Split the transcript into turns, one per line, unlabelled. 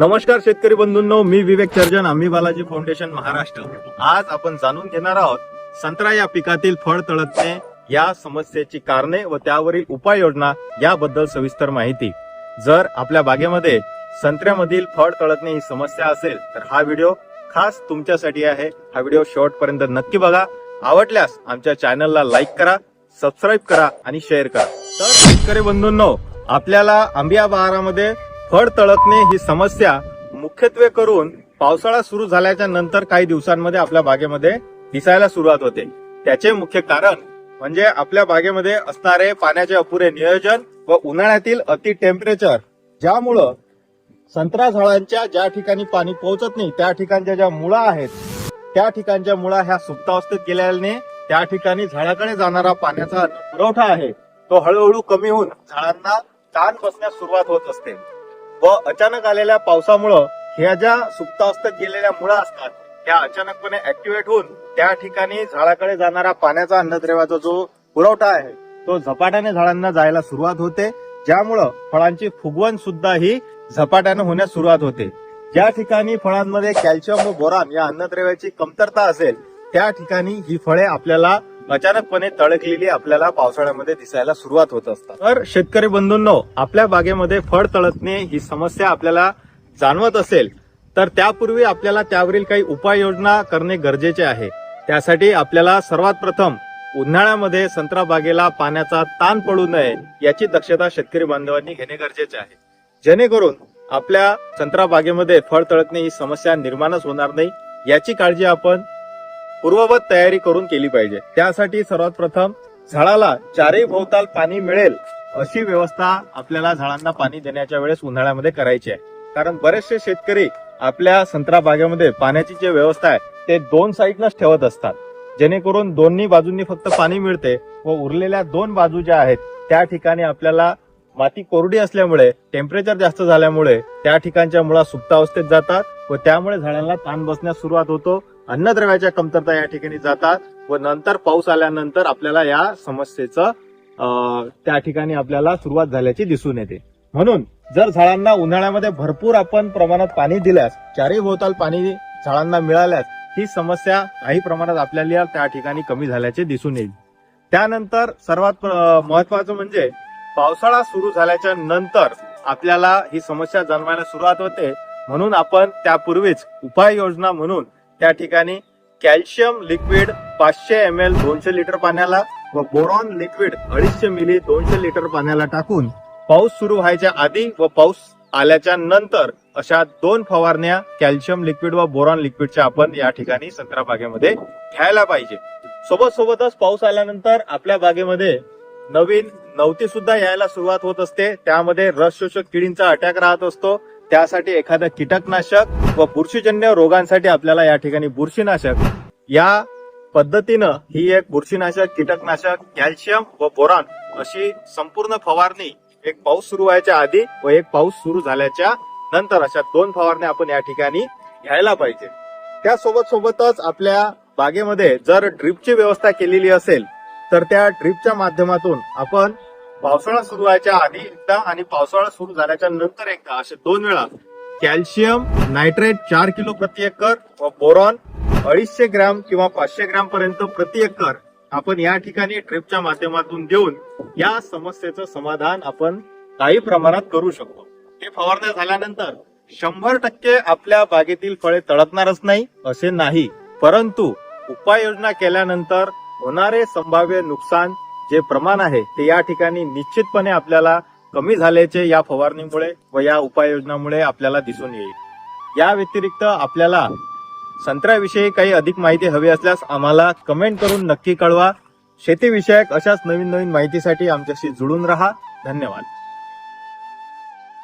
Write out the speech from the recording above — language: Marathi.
नमस्कार शेतकरी बंधूंनो मी विवेक चर्जन आम्ही बालाजी फाउंडेशन महाराष्ट्र. आज आपण जाणून घेणार आहोत संत्रा या पिकातील फळ तळतणे या समस्येची कारणे व त्यावरील उपाययोजना याबद्दल सविस्तर माहिती. जर आपल्या बागेमध्ये संत्र्यामधील फळ तळतणे ही समस्या असेल तर हा व्हिडिओ खास तुमच्यासाठी आहे. हा व्हिडिओ शेवटपर्यंत नक्की बघा. आवडल्यास आमच्या चॅनलला लाईक करा सबस्क्राईब करा आणि शेअर करा. तर शेतकरी बंधूंनो आपल्याला आंबिया बहारामध्ये फळ तळतणे ही समस्या मुख्यत्वे करून पावसाळा सुरू झाल्याच्यानंतर काही दिवसांमध्ये आपल्या बागेमध्ये दिसायला सुरुवात होते. त्याचे मुख्य कारण म्हणजे आपल्या बागेमध्ये असणारे पाण्याचे अपुरे नियोजन व उन्हाळ्यातील अति टेम्परेचर ज्यामुळं संत्रा झाडांच्या ज्या ठिकाणी पाणी पोहोचत नाही त्या ठिकाणच्या ज्या मुळा आहेत त्या ठिकाणच्या मुळा ह्या सुप्तावस्थेत गेल्याने त्या ठिकाणी झाडाकडे जाणारा पाण्याचा पुरवठा आहे. तो हळूहळू कमी होऊन झाडांना ताण बसण्यास सुरुवात होत असते. व अचानक आलेल्या पावसामुळं ह्या ज्या सुप्तावस्थेत गेलेल्या मुळा असतात त्या अचानकपणे ऍक्टिव्हेट होऊन त्या ठिकाणी झाडाकडे जाणारा पाण्याचा अन्नद्रव्याचा जो पुरवठा आहे तो झपाट्याने झाडांना जायला सुरुवात होते. ज्यामुळं फळांची फुगवण सुद्धा ही झपाट्याने होण्यास सुरुवात होते. ज्या ठिकाणी फळांमध्ये कॅल्शियम व बोरान या अन्नद्रव्याची कमतरता असेल त्या ठिकाणी ही फळे आपल्याला अचानकपणे तळकलेली आपल्याला पावसाळ्यामध्ये दिसायला सुरुवात होत असतात. तर शेतकरी बंधूंनो आपल्या बागेमध्ये फळ तळतणे ही समस्या आपल्याला जाणवत असेल तर त्यापूर्वी आपल्याला त्यावरील काही उपाययोजना करणे गरजेचे आहे. त्यासाठी आपल्याला सर्वात प्रथम उन्हाळ्यामध्ये संत्रा बागेला पाण्याचा ताण पडू नये याची दक्षता शेतकरी बांधवांनी घेणे गरजेचे आहे. जेणेकरून आपल्या संत्रा बागेमध्ये फळ तळतणे ही समस्या निर्माणच होणार नाही. याची काळजी आपण पूर्ववत तयारी करून केली पाहिजे. त्यासाठी सर्वात प्रथम झाडाला चारही भोवताल पाणी मिळेल अशी व्यवस्था आपल्याला झाडांना पाणी देण्याच्या वेळेस उन्हाळ्यामध्ये करायची आहे. कारण बरेचसे शेतकरी आपल्या संत्रा बागेमध्ये पाण्याची जी व्यवस्था आहे ते दोन साईडनच ठेवत असतात. जेणेकरून दोन्ही बाजूंनी फक्त पाणी मिळते व उरलेल्या दोन बाजू ज्या आहेत त्या ठिकाणी आपल्याला माती कोरडी असल्यामुळे टेम्परेचर जास्त झाल्यामुळे त्या ठिकाणच्या मुळा सुप्तावस्थेत जातात व त्यामुळे झाडांना ताण बसण्यास सुरुवात होतो. अन्नद्रव्याच्या कमतरता या ठिकाणी जातात व नंतर पाऊस आल्यानंतर आपल्याला या समस्येचं त्या ठिकाणी आपल्याला सुरुवात झाल्याची दिसून येते. म्हणून जर झाडांना उन्हाळ्यामध्ये भरपूर आपण प्रमाणात पाणी दिल्यास चारही भोवताल पाणी झाडांना मिळाल्यास ही समस्या काही प्रमाणात आपल्याला त्या ठिकाणी कमी झाल्याचे दिसून येईल. त्यानंतर सर्वात महत्वाचं म्हणजे पावसाळा सुरू झाल्याच्यानंतर आपल्याला ही समस्या जन्मायला सुरुवात होते. म्हणून आपण त्यापूर्वीच उपाययोजना म्हणून त्या ठिकाणी कॅल्शियम लिक्विड पाचशे एम एल दोनशे लिटर पाण्याला व बोरॉन लिक्विड अडीचशे मिली दोनशे लिटर पाण्याला टाकून पाऊस सुरू व्हायच्या आधी व पाऊस आल्याच्यानंतर अशा दोन फवारण्या कॅल्शियम लिक्विड व बोरॉन लिक्विडच्या आपण या ठिकाणी संत्रा बागेमध्ये घ्यायला पाहिजे. सोबत सोबतच पाऊस आल्यानंतर आपल्या बागेमध्ये नवीन नवती सुद्धा यायला सुरुवात होत असते. त्यामध्ये रस शोषक किडींचा अटॅक राहत असतो. त्यासाठी एखादं कीटकनाशक व बुरशीजन्य रोगांसाठी आपल्याला या ठिकाणी बुरशीनाशक या पद्धतीनं ही एक बुरशीनाशक कीटकनाशक कॅल्शियम व बोरान अशी संपूर्ण फवारणी एक पाऊस सुरू व्हायच्या आधी व एक पाऊस सुरू झाल्याच्यानंतर अशा दोन फवारण्या आपण या ठिकाणी घ्यायला पाहिजे. त्यासोबत सोबतच आपल्या बागेमध्ये जर ड्रीपची व्यवस्था केलेली असेल तर त्या ड्रीपच्या माध्यमातून आपण पावसाळा सुरू व्हायच्या आधी एकदा आणि पावसाळा सुरू झाल्याच्यानंतर एकदा असे दोन वेळा. कॅल्शियम नायट्रेट चार किलो प्रति एकर व बोरॉन अडीचशे ग्रॅम किंवा पाचशे ग्रॅम पर्यंत प्रति एकर आपण या ठिकाणी ट्रिपच्या माध्यमातून देऊन या समस्येचं समाधान आपण काही प्रमाणात करू शकतो. हे फवारण्या झाल्यानंतर शंभर टक्के आपल्या बागेतील फळे तळकणारच नाही असे नाही. परंतु उपाययोजना केल्यानंतर होणारे संभाव्य नुकसान जे प्रमाण आहे ते या ठिकाणी निश्चितपणे आपल्याला कमी झाल्याचे या फवारणीमुळे व या उपाययोजनामुळे आपल्याला दिसून येईल. या व्यतिरिक्त आपल्याला संत्र्याविषयी काही अधिक माहिती हवी असल्यास आम्हाला कमेंट करून नक्की कळवा. शेतीविषयक अशाच नवीन नवीन माहितीसाठी आमच्याशी जुळून राहा. धन्यवाद.